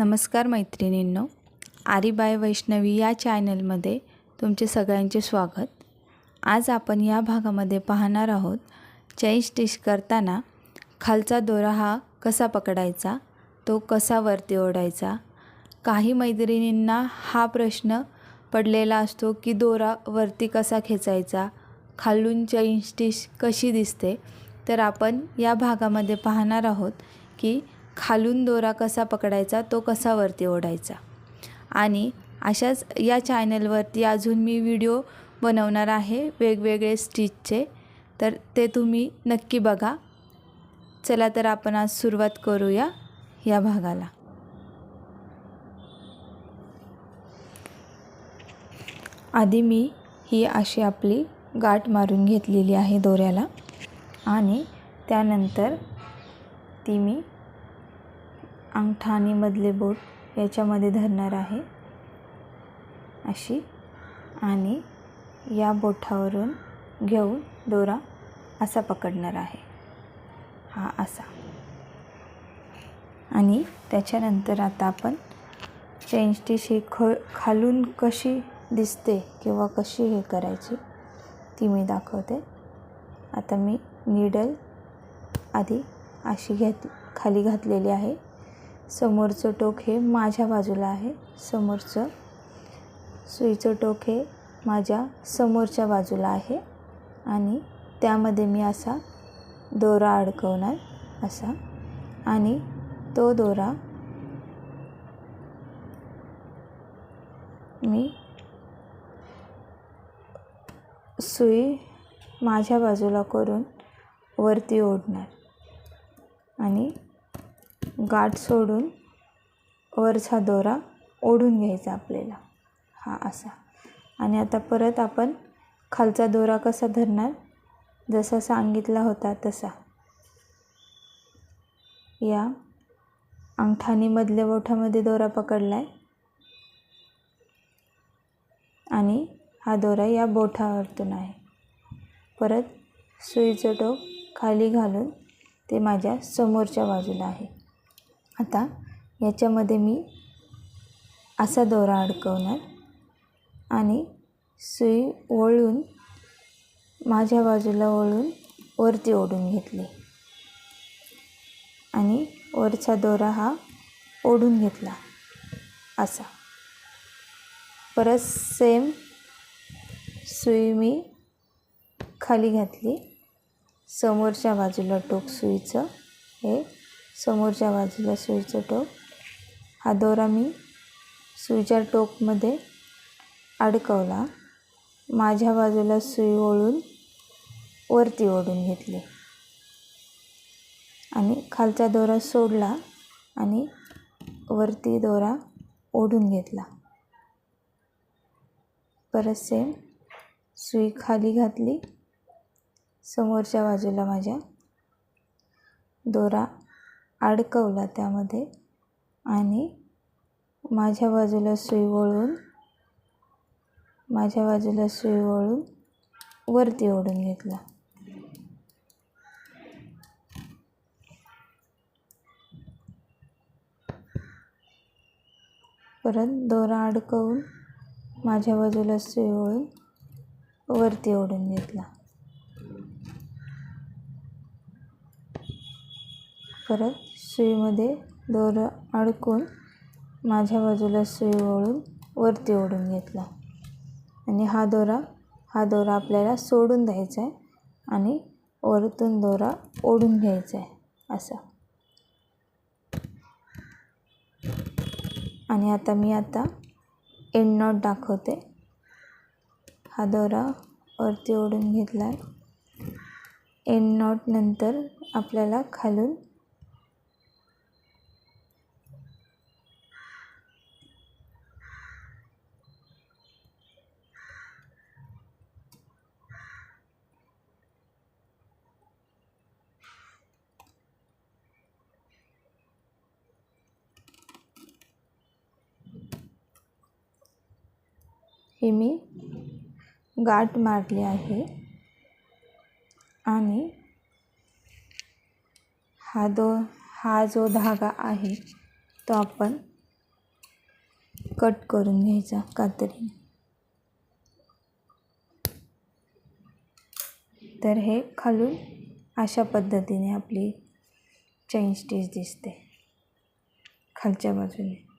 नमस्कार मैत्रिणींनो आरीबाय वैष्णवी या चॅनलमध्ये तुमचे सगळ्यांचे स्वागत. आज आपण या भागामध्ये पाहणार आहोत चैन स्टिच करताना खालचा दोरा हा कसा पकडायचा तो कसा वरती ओढायचा? काही मैत्रिणींना हा प्रश्न पडलेला असतो की दोरा वरती कसा खेचायचा खालून चैन स्टिच कशी दिसते? तर आपण या भागामध्ये पाहणार आहोत की खालून दोरा कसा पकडायचा तो कसा वरती ओढायचा. आणि अशाच या चॅनलवरती अजून मी व्हिडिओ बनवणार आहे वेगवेगळे स्टिचचे. तर ते तुम्ही नक्की बघा. चला तर आपण आज सुरुवात करूया या भागाला. आधी मी ही अशी आपली गाठ मारून घेतलेली आहे दोऱ्याला. आणि त्यानंतर ती मी अंगठा आणि मधले बोट याच्यामध्ये धरणार आहे. अशी. आणि या बोठावरून घेऊन दोरा असा पकडणार आहे. हा असा. आणि त्याच्यानंतर आता आपण चेन स्टिच ही ख खालून कशी दिसते किंवा कशी हे करायची ती मी दाखवते. आता मी निडल आधी अशी घेत खाली घातलेली आहे. समोरचं टोक हे माझ्या बाजूला आहे. समोरचं सुईचं टोक हे माझ्या समोरच्या बाजूला आहे. आणि त्यामध्ये मी असा दोरा अडकवणार असा. आणि तो दोरा मी सुई माझ्या बाजूला करून वरती ओढणार. आणि गाठ सोडून वरचा दोरा ओढून घ्यायचा आपल्याला. हा असा. आणि आता परत आपण खालचा दोरा कसा धरणार? जसा सांगितला होता तसा. या अंगठानी मधल्या बोठामध्ये दोरा पकडला आहे आणि हा दोरा या बोठावरतून आहे. परत सुईचं टोक खाली घालून ते माझ्या समोरच्या बाजूला आहे. आता याच्यामध्ये मी असा दोरा अडकवणार आणि सुई वळून माझ्या बाजूला वळून वरती ओढून घेतली. आणि वरचा दोरा हा ओढून घेतला. असा. परत सेम सुई मी खाली घातली. समोरच्या बाजूला टोक सुईचं हे समोरच्या बाजूला सुईचं टोक. हा दोरा मी सुईच्या टोकमध्ये अडकवला. माझ्या बाजूला सुई ओळून वरती ओढून घेतली. आणि खालचा दोरा सोडला आणि वरती दोरा ओढून घेतला. परत सेम सुई खाली घातली. समोरच्या बाजूला माझ्या दोरा अडकवला त्यामध्ये आणि माझ्या बाजूला सुई वळून माझ्या बाजूला सुई वळून वरती ओढून घेतला. परत दोरा अडकवून माझ्या बाजूला सुई वळून वरती ओढून घेतला. परत सुईमध्ये दोरा अडकून माझ्या बाजूला सुई वळून वरती ओढून घेतला. आणि हा दोरा हा दोरा आपल्याला सोडून द्यायचा आहे आणि वरतून दोरा ओढून घ्यायचा आहे असा. आणि आता मी आता एंड नॉट दाखवते. हा दोरा वरती ओढून घेतला आहे. एंड नॉट नंतर आपल्याला खालून हे मी गाठ मारली आहे. आणि हा दो हा जो धागा आहे तो आपण कट करून घ्यायचा कातरीने तर हे खालून अशा पद्धतीने आपली चैन स्टिच दिसते. खालच्या बाजूने.